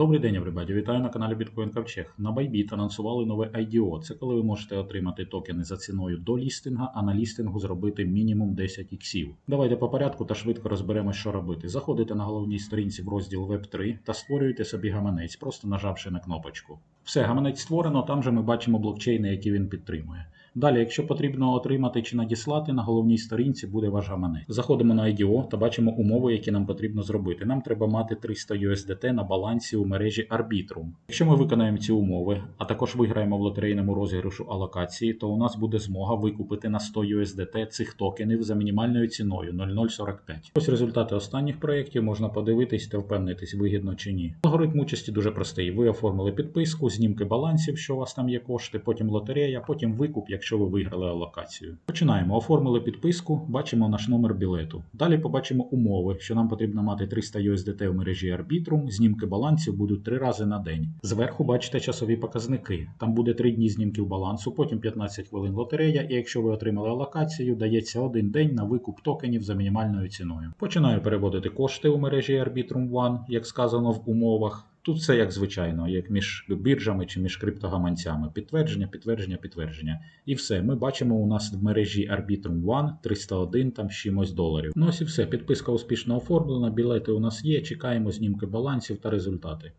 Добрий день, everybody. Вітаю на каналі Bitcoin Ковчег. На Bybit анонсували нове IDO. Це коли ви можете отримати токени за ціною до лістинга, а на лістингу зробити мінімум 10 іксів. Давайте по порядку та швидко розберемось, що робити. Заходите на головній сторінці в розділ Web3 та створюєте собі гаманець, просто нажавши на кнопочку. Все, гаманець створено, там же ми бачимо блокчейни, які він підтримує. Далі, якщо потрібно отримати чи надіслати, на головній сторінці буде ваш гаманець. Заходимо на IDO та бачимо умови, які нам потрібно зробити. Нам треба мати 300 USDT на балансі у мережі Arbitrum. Якщо ми виконаємо ці умови, а також виграємо в лотерейному розіграшу алокації, то у нас буде змога викупити на 100 USDT цих токенів за мінімальною ціною 0,045. Ось результати останніх проєктів можна подивитись та впевнитись, вигідно чи ні. Алгоритм участі дуже простий. Ви оформили підписку, знімки балансів, що у вас там є кошти, потім лотерея, потім викуп, якщо ви виграли алокацію. Починаємо. Оформили підписку, бачимо наш номер білету. Далі побачимо умови, що нам потрібно мати 300 USDT в мережі Arbitrum, знімки балансів будуть 3 рази на день. Зверху бачите часові показники. Там буде 3 дні знімків балансу, потім 15 хвилин лотерея, і якщо ви отримали алокацію, дається один день на викуп токенів за мінімальною ціною. Починаю переводити кошти у мережі Arbitrum One, як сказано в умовах. Тут все як звичайно, як між біржами чи між криптогаманцями. Підтвердження, підтвердження, підтвердження. І все. Ми бачимо у нас в мережі Arbitrum One 301 там чимось доларів. Ну ось і все. Підписка успішно оформлена, білети у нас є. Чекаємо знімки балансів та результати.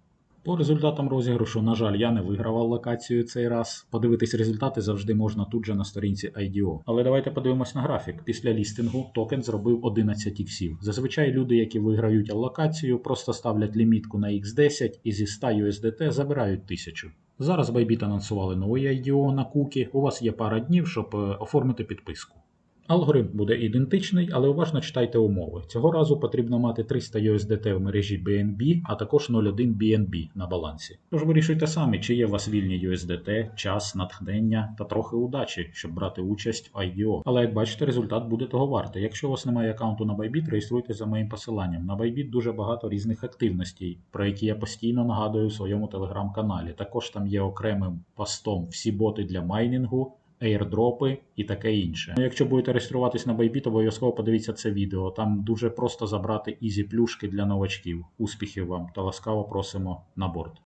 По результатам розіграшу, на жаль, я не виграв локацію цей раз. Подивитись результати завжди можна тут же на сторінці IDO. Але давайте подивимось на графік. Після лістингу токен зробив 11 іксів. Зазвичай люди, які виграють алокацію, просто ставлять лімітку на X10 і зі 100 USDT забирають 1000. Зараз Bybit анонсували новий IDO на кукі. У вас є пара днів, щоб е, оформити підписку. Алгоритм буде ідентичний, але уважно читайте умови. Цього разу потрібно мати 300 USDT в мережі BNB, а також 0,1 BNB на балансі. Тож вирішуйте самі, чи є у вас вільні USDT, час, натхнення та трохи удачі, щоб брати участь в IDO. Але як бачите, результат буде того вартий. Якщо у вас немає аккаунту на Bybit, реєструйтесь за моїм посиланням. На Bybit дуже багато різних активностей, про які я постійно нагадую у своєму телеграм-каналі. Також там є окремим постом всі боти для майнінгу ейрдропи і таке інше. Ну, якщо будете реєструватись на Bybit, обов'язково подивіться це відео. Там дуже просто забрати ізі плюшки для новачків. Успіхів вам та ласкаво просимо на борт.